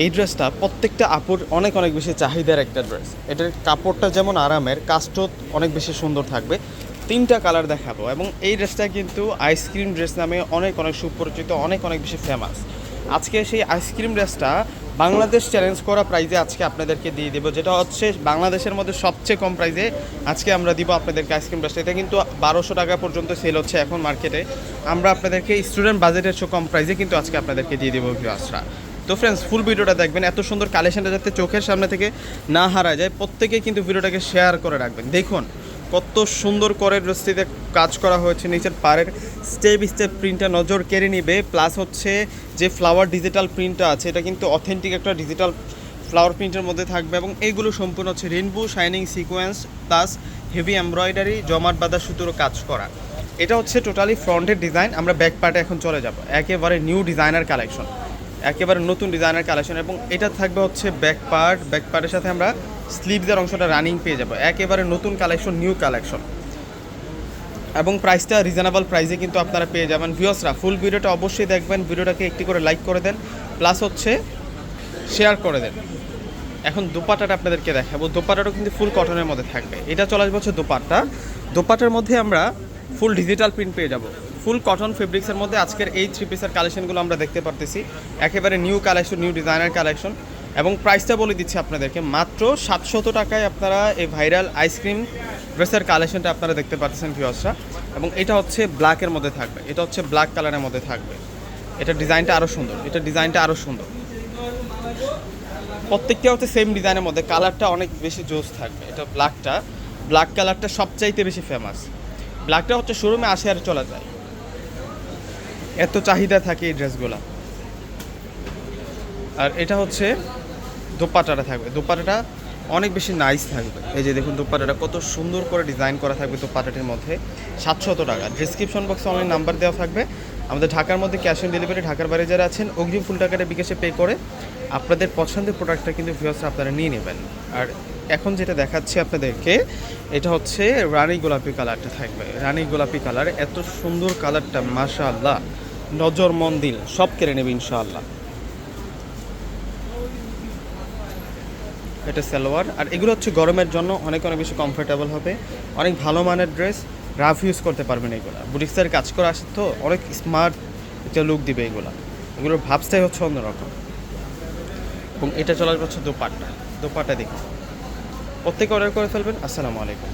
এই ড্রেসটা প্রত্যেকটা আপুর অনেক অনেক বেশি চাহিদার একটা ড্রেস এটার কাপড়টা যেমন আরামের কাস্টও অনেক বেশি সুন্দর থাকবে। তিনটা কালার দেখাবো এবং এই ড্রেসটা কিন্তু আইসক্রিম ড্রেস নামে অনেক অনেক সুপরিচিত, অনেক অনেক বেশি ফেমাস আজকে সেই আইসক্রিম ড্রেসটা বাংলাদেশ চ্যালেঞ্জ করা প্রাইজে আজকে আপনাদেরকে দিয়ে দেবো, যেটা হচ্ছে বাংলাদেশের মধ্যে সবচেয়ে কম প্রাইজে আজকে আমরা দিব আপনাদেরকে আইসক্রিম ড্রেসটা এটা কিন্তু বারোশো টাকা পর্যন্ত সেল হচ্ছে এখন মার্কেটে আমরা আপনাদেরকে স্টুডেন্ট বাজেটের চেয়ে কম প্রাইজে কিন্তু আজকে আপনাদেরকে দিয়ে দেবো ভিউয়ার্সরা তো ফ্রেন্ডস ফুল ভিডিওটা দেখবেন। এত সুন্দর কালেকশনটা যাতে চোখের সামনে থেকে না হারা যায়, প্রত্যেকে কিন্তু ভিডিওটাকে শেয়ার করে রাখবেন। দেখুন, কত সুন্দর করে ড্রেসটিতে কাজ করা হয়েছে নিচের পাড়ের স্টেপ স্টেপ প্রিন্টটা নজর কেড়ে নিবে। প্লাস হচ্ছে যে ফ্লাওয়ার ডিজিটাল প্রিন্টটা আছে, এটা কিন্তু অথেন্টিক একটা ডিজিটাল ফ্লাওয়ার প্রিন্টের মধ্যে থাকবে এবং এইগুলো সম্পূর্ণ হচ্ছে rainbow shining sequence plus heavy embroidery জমাট বাঁধা সুতোরও কাজ করা। এটা হচ্ছে টোটালি ফ্রন্টের ডিজাইন আমরা ব্যাক পার্টে এখন চলে যাব। একেবারে নিউ ডিজাইনার কালেকশন একেবারে নতুন ডিজাইনের কালেকশন এবং এটা থাকবে হচ্ছে ব্যাক পার্ট ব্যাক পার্টের সাথে আমরা স্লিভসের অংশটা রানিং পেয়ে যাব। একেবারে নতুন কালেকশন নিউ কালেকশন এবং প্রাইসটা রিজনেবল প্রাইসে কিন্তু আপনারা পেয়ে যাবেন। ভিউসরা ফুল ভিডিওটা অবশ্যই দেখবেন, ভিডিওটাকে একটি করে লাইক করে দেন প্লাস হচ্ছে শেয়ার করে দেন। এখন দোপাটাটা আপনাদেরকে দেখাবো। দোপাটাটাও কিন্তু ফুল কটনের মধ্যে থাকবে। এটা চলে আসবে হচ্ছে দোপাট্টা। দোপাটার মধ্যে আমরা ফুল ডিজিটাল প্রিন্ট পেয়ে যাব। ফুল কটন ফেব্রিক্সের মধ্যে আজকের এই থ্রি পিসের কালেকশনগুলো আমরা দেখতে পারতেছি। একেবারে new collection new designer collection এবং প্রাইসটা বলে দিচ্ছি আপনাদেরকে, মাত্র সাতশত টাকায় আপনারা এই ভাইরাল আইসক্রিম ড্রেসের কালেকশনটা আপনারা দেখতে পাচ্ছেন ভিউয়ার্সরা এবং এটা হচ্ছে ব্ল্যাকের মধ্যে থাকবে, এটা হচ্ছে ব্ল্যাক কালারের মধ্যে থাকবে। এটা ডিজাইনটা আরও সুন্দর, এটা ডিজাইনটা আরও সুন্দর। প্রত্যেকটা হচ্ছে সেম ডিজাইনের মধ্যে কালারটা অনেক বেশি জোস থাকবে, এটা ব্ল্যাকটা ব্ল্যাক কালারটা সবচাইতে বেশি ফেমাস ব্ল্যাকটা হচ্ছে শোরুমে আসে আর চলা যায়। এত চাহিদা থাকে এই ড্রেসগুলো। আর এটা হচ্ছে দোপাটাটা থাকবে। দোপাটাটা অনেক বেশি নাইস থাকবে। এই যে দেখুন দোপাটাটা কত সুন্দর করে ডিজাইন করা থাকবে দোপাটাটির মধ্যে। সাতশত টাকা। ডিসক্রিপশন বক্সে অনেক নাম্বার দেওয়া থাকবে। আমাদের ঢাকার মধ্যে ক্যাশ অন ডেলিভারি ঢাকার বাইরে যারা আছেন, অগ্রিম ফুল টাকাটা বিকাশে পে করে আপনাদের পছন্দের প্রোডাক্টটা কিন্তু ভিউয়ার্সরা আপনারা নিয়ে নেবেন। আর এখন যেটা দেখাচ্ছি আপনাদেরকে, এটা হচ্ছে রানী গোলাপি কালারটা থাকবে। রানী গোলাপি কালার এত সুন্দর কালারটা মাশা আল্লাহ নজর, মন দিল, সব কেড়ে নেবে ইনশাআল্লাহ। এটা সালোয়ার, আর এগুলো হচ্ছে গরমের জন্য অনেক অনেক বেশি কমফোর্টেবল হবে। অনেক ভালো মানের ড্রেস রাফ ইউজ করতে পারবেন এগুলো। বুটিক্সের কাজ করা আসে তো অনেক স্মার্ট একটা লুক দিবে এগুলো। এগুলোর ভাবসটাই হচ্ছে অন্যরকম। এবং এটা চলার হচ্ছে দোপাট্টা। দোপাট্টা দেখুন। প্রত্যেকে অর্ডার করে ফেলবেন। আসসালামু আলাইকুম।